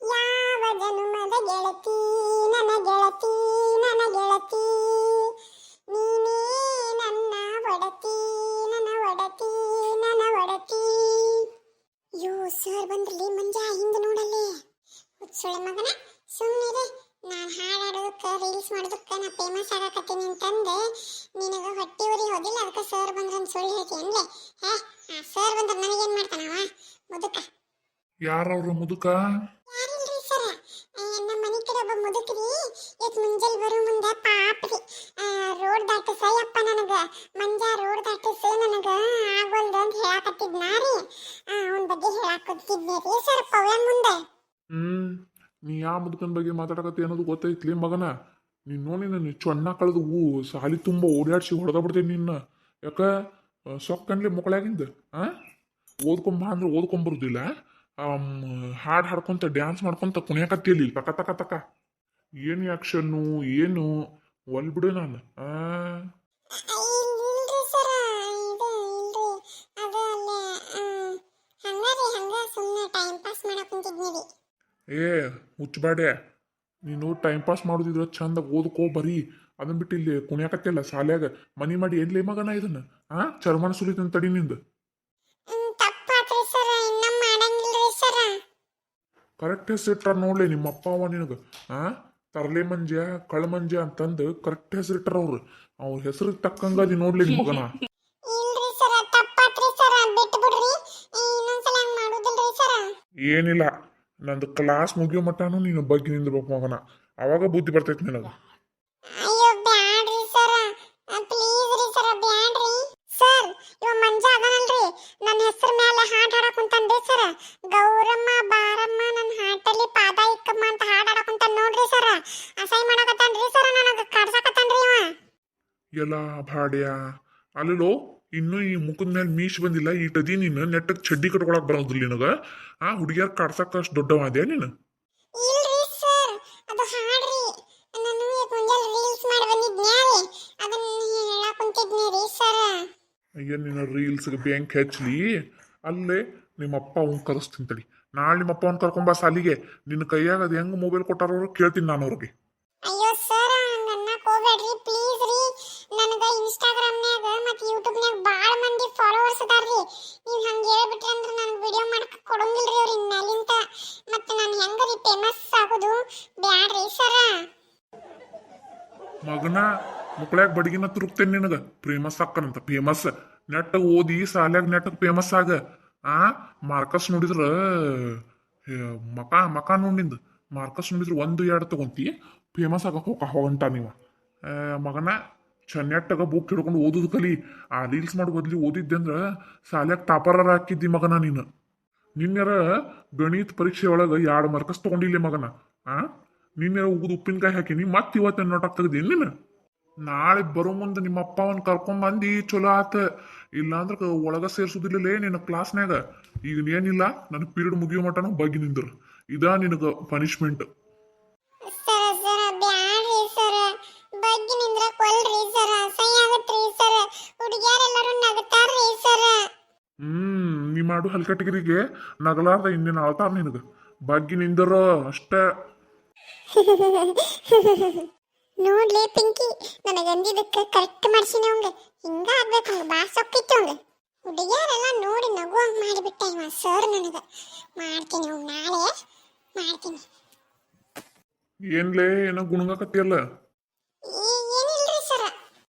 ಯಾವ ಜನುಮದ ಗೆಳತಿ ನನ್ನ ಗೆಳತಿ ನನ್ನ ಗೆಳತಿ ನೀನೇ ನನ್ನ ಒಡತಿ ನನ್ನ ಒಡತಿ ನನ್ನ ಒಡತಿ ಯೋ ಸರ್ ಬಂದ್ರಲ್ಲಿ ಮಂಜ ಹಿಂದೆ ನೋಡಲ್ಲಿ ಹುಚ್ಚುಳೆ ಮಗನ ಸುಮ್ಮನೆ ನಾನು ಹಾಡಾಡೋದಕ್ಕೆ ರೀಲ್ಸ್ ಮಾಡೋದಕ್ಕೆ ನಾ ಫೇಮಸ್ ಆಗಕತ್ತೀನಿ ಅಂತಂದೆ. ನಿನಗೆ ಹೊಟ್ಟಿ ಉರಿ ಹೋದಿಲ್ಲ, ಅದಕ್ಕೆ ಸರ್ ಬಂದ್ರಂತ ಸುಳ್ಳು ಹೇಳ್ತೀನಿ ಹೇ, ಆ ಸರ್ ಬಂದ್ರೆ ನನಗೇನು ಮಾಡ್ತಾನವ? ಮುದುಕ. ಯಾರವ್ರ ಮುದುಕ? ಯಾರಿಲ್ರಿ ಸರ? ನಮ್ಮ ಮನೆ ಕಡೆ ಒಬ್ಬ ಮುದುಕ್ರಿ. ಇವತ್ತು ಮುಂಜಾನೆ ಬರೋ ಮುಂದೆ ಪಾಪ್ರಿ. ರೋಡ್ ದಾಟಸ ಯಪ್ಪ ನನಗ. ಮಂಜ ರೋಡ್ ದಾಟಸ ನನಗ. ಆಗೋಲ್ದು ಅಂತ ಹೇಳಾಕತ್ತಿದ್ನ ರೀ. ಅವನ ಬಗ್ಗೆ ಹೇಳಾಕತ್ತಿದ್ನಿ ರೀ ಸರ್ ಪವ್ಯ ಮುಂದೆ. ಹ್ಮ್ ನೀ ಯಾ ಮುದುಕನ ಬಗ್ಗೆ ಮಾತಾಡಕತ್ತಿ ಅನ್ನೋದು ಗೊತ್ತೈತ್ಲಿ ಮಗನ? ನೀನ್ ನೋಡಿ ನನ್ನ ಚೊಣ್ಣ ಕಳೆದು ಹೂ ಸಾಲಿ ತುಂಬ ಓಡಾಡ್ಸಿ ಹೊಡೆದ ಬಿಡ್ತೀನಿ ನಿನ್ನ. ಯಾಕ? ಸೊಕ್ಕನ್ಲಿ ಮೊಕಳಾಗಿಂದ ಆ? ಓದ್ಕೊಂಬ ಅಂದ್ರೆ ಓದ್ಕೊಂಬರುದಿಲ್ಲ ಹಾಡು ಹಾಡ್ಕೊಂತ ಡ್ಯಾನ್ಸ್ ಮಾಡ್ಕೊಂತ ಕುಣಿಯಕತ್ತಿರ್ಲಿಲ್ಲ ತಕ ತಕ ತಕ. ಏನು ಆಕ್ಷನ್ನು ಏನು? ಒಲ್ ಬಿಡು ನಾನು. ಏ ಮುಚ್ಚಬೇಡೆ ನೀನು ಟೈಮ್ ಪಾಸ್ ಮಾಡೋದಿದ್ರೆ ಚಂದ ಓದ್ಕೋ ಬರೀ. ಅದನ್ನ ಬಿಟ್ಟು ಇಲ್ಲಿ ಕುಣಿಯಾಕತ್ತಿಲ್ಲ ಶಾಲ್ಯಾಗ. ಮನಿ ಮಾಡಿ ಎಲ್ಲಿ ಮಗನ ಇದನ್ನ? ಆ? ಚರ್ಮನ ಸುಲಿತನ್ ತಡಿ ನಿಂದ. ಕರೆಕ್ಟ್ ಹೆಸರಿಟ್ಟಾರ ನೋಡ್ಲಿ ನಿಮ್ಮ ಅಪ್ಪ ಅವ ನಿನಗೆ. ಆ? ತರಲೆ ಮಂಜ ಕಳ ಮಂಜ ಅಂತಂದು ಕರೆಕ್ಟ್ ಹೆಸರಿಟ್ಟಾರ ಅವ್ರು. ಅವ್ರ ಹೆಸರು ತಕ್ಕಂಗ ಅದಿ ನೋಡ್ಲಿ ನಿಮ್ಮ ಮಗನ. ಇಲ್ರಿ ಸರ ತಪ್ಪಾತ್ರಿ ಸರ ಬಿಟ್ಟು ಬಿಡ್ರಿ ಇನ್ನೊಂದ್ಸಲ ಹಂಗ್ ಮಾಡುದಿಲ್ರಿ ಸರ. ಏನಿಲ್ಲ ನಂದು ಕ್ಲಾಸ್ ಮುಗಿಯೋ ಮಟ್ಟನು ನೀನು ಬಗ್ಗೆ ನಿಂದಿರ್ಬೇಕು ಮಗನ. ಅವಾಗ ಬುದ್ಧಿ ಬರ್ತೈತಿ ನಿನಗ ಅಯ್ಯೋ ಬ್ಯಾಡ್ರಿ ಸರ ಪ್ಲೀಸ್ ರೀ ಸರ ಬ್ಯಾಡ್ರಿ ಸರ್ ಇವ ಮಂಜ ಅದನಲ್ರಿ ನನ್ನ ಹೆಸರ ಮೇಲೆ ಹಾಡ್ ಹಾಡಕ್ ಕುಂತಾನ್ರಿ ಸರ ಗೌರಮ್ಮ ಬಾರಮ್ಮ ನನ್ನ ಹಾಟಲ್ಲಿ ಪಾದ ಇಕ್ಕಮ್ಮ ಅಂತ ಹಾಡ್ ಹಾಡಕ್ ಕುಂತಾನ್ ನೋಡ್ರಿ ಸರ ಅಸಹ್ಯ ಮಾಡಕತ್ತಾನ್ರಿ ಸರ ನನಗ ಕಾಡ್ಸಕತ್ತಾನ್ರಿ ಇವ ಎಲ್ಲ ಭಾಡ್ಯ. ಅಲ್ಲೋ ಇನ್ನೂ ಈ ಮುಖದ ಮೇಲೆ ಮೀಸ್ ಬಂದಿಲ್ಲ ಈ ಟದಿ ನೀನು ನೆಟ್ಟಗೆ ಚಡ್ಡಿ ಕಟ್ಕೊಳಕ್ ಬರೋದಿಲ್ಲ ನಿನಗ. ಆ ಹುಡುಗಿಯರ್ ಕಾಡ್ಸಕ್ ಅಷ್ಟು ದೊಡ್ಡವಾದ್ಯಾ ನೀನು? ಅಯ್ಯ ನಿನ್ನ ರೀಲ್ಸ್ಗೆ ಬ್ಯಾಂಕ್ ಹಚ್ಚಲಿ. ಅಲ್ಲೇ ನಿಮ್ಮಪ್ಪ ಅವ್ನ ಕರೆಸ್ತೀನಿ ತಡಿ. ನಾಳೆ ನಿಮ್ಮಪ್ಪ ಅವ್ನ ಕರ್ಕೊಂಬ ಸಾಲಿಗೆ. ನಿನ್ನ ಕೈಯಾಗ ಅದು ಹೆಂಗೆ ಮೊಬೈಲ್ ಕೊಟ್ಟಾರ ಕೇಳ್ತೀನಿ ನಾನು ಅವ್ರಿಗೆ. ನೀವು ಹಂಗೆ ಹೇಳ್ಬಿಟ್ರಿ ಅಂದ್ರೆ ನನಗೆ ವಿಡಿಯೋ ಮಾಡಕ್ಕೆ ಕೊಡಂಗಿಲ್ರಿ ಅವ್ರು ಇನ್ಮ್ಯಾಲಿಂತ. ಮತ್ತೆ ನಾನು ಹೆಂಗರಿ ಫೇಮಸ್ ಆಗೋದು? ಬ್ಯಾಡ್ರಿ ಸರ. ಮಗನ ಮಕ್ಕಳ್ಯಾಗ ಬಡಗಿನ ತುರುಕ್ತೇನೆ ನಿನಗ? ಫೇಮಸ್ ಅಕ್ಕನಂತ ಫೇಮಸ್ ನೆಟ್ಟ ಓದಿ ಸಾಲ್ಯಾಗ ನೆಟ್ಟಗ್ ಫೇಮಸ್ ಆಗ. ಆ? ಮಾರ್ಕಸ್ ನೋಡಿದ್ರ ಮಕ ಮಕ ನೋಡಿಂದ ಮಾರ್ಕಸ್ ನೋಡಿದ್ರ ಒಂದು ಎರಡು ತಗೊಂತಿ ಫೇಮಸ್ ಆಗಕ್ಕೆ ಹೋಗ ಹೊಂಟ ನೀವ. ಮಗನ ಚೆನ್ನೆಟ್ಟಗ ಬುಕ್ ಹಿಡ್ಕೊಂಡು ಓದೋದು ಕಲಿ. ಆ ರೀಲ್ಸ್ ಮಾಡೋ ಬದ್ಲಿ ಓದಿದ್ದೆ ಅಂದ್ರೆ ಸಾಲ್ಯಾಗ ಟಾಪರರ ಹಾಕಿದ್ದಿ ಮಗನ ನೀನು. ನಿನ್ನೆರ ಗಣಿತ ಪರೀಕ್ಷೆ ಒಳಗ ಎರಡು ಮಾರ್ಕಸ್ ತಗೊಂಡಿಲ್ಲ ಮಗನ? ಆ? ನಿನ್ನೆರ ಉಗಿದು ಉಪ್ಪಿನಕಾಯಿ ಹಾಕಿನಿ ಮತ್ತೆ ಇವತ್ತು ನೋಟ್ ತೆಗ್ದಿ ನೀನು? ನಾಳೆ ಬರೋ ಮುಂದೆ ನಿಮ್ಮ ಅಪ್ಪ ಅವನ್ ಕರ್ಕೊಂಡ್ ಬಂದಿ, ಚಲೋ ಆತ. ಇಲ್ಲಾಂದ್ರ ಒಳಗ ಸೇರ್ಸುದಿಲ್ಲಲೇ ನಿನ್ನ ಕ್ಲಾಸ್ನ್ಯಾಗ ಈಗ ಏನಿಲ್ಲ ನನ್ನ ಪೀರಿಯಡ್ ಮುಗಿಯೋ ಮಟ್ಟನ ಬಗ್ಗೆ ನಿಂದ್ರು. ಇದಾ ನಿನಗೆ ಪನಿಷ್ಮೆಂಟ್ ಮಾಡು ಹಲ್ಕಟಗಿರಿಗೆ ನಗಲಾರ್ದ ಹಿಂದಿನ ಆಳ್ತಾರ ನಿನಗ. ಬಗ್ಗಿ ನಿಂದರೋ ಅಷ್ಟೇ. ನೋಡ್ಲಿ ಪಿಂಕಿ ನನಗೆ ಅಂದಿದ್ದಕ್ಕೆ ಕರೆಕ್ಟ್ ಮಾಡ್ಸಿನ ಅವಂಗ. ಹಿಂಗ ಆಗ್ಬೇಕು ಹಂಗ ಬಾ ಸೊಕ್ಕಿತ್ತು ಅವಂಗ. ಹುಡುಗಿಯರೆಲ್ಲ ನೋಡಿ ನಗುವಂಗ್ ಮಾಡಿಬಿಟ್ಟ ಇವ ಸರ್ ನನಗ. ಮಾಡ್ತೀನಿ ಅವ್ನು ನಾಳೆ. ಮಾಡ್ತೀನಿ. ಏನ್ಲೇ ಏನೋ ಗುಣಗಕತ್ತಿಯಲ್ಲ?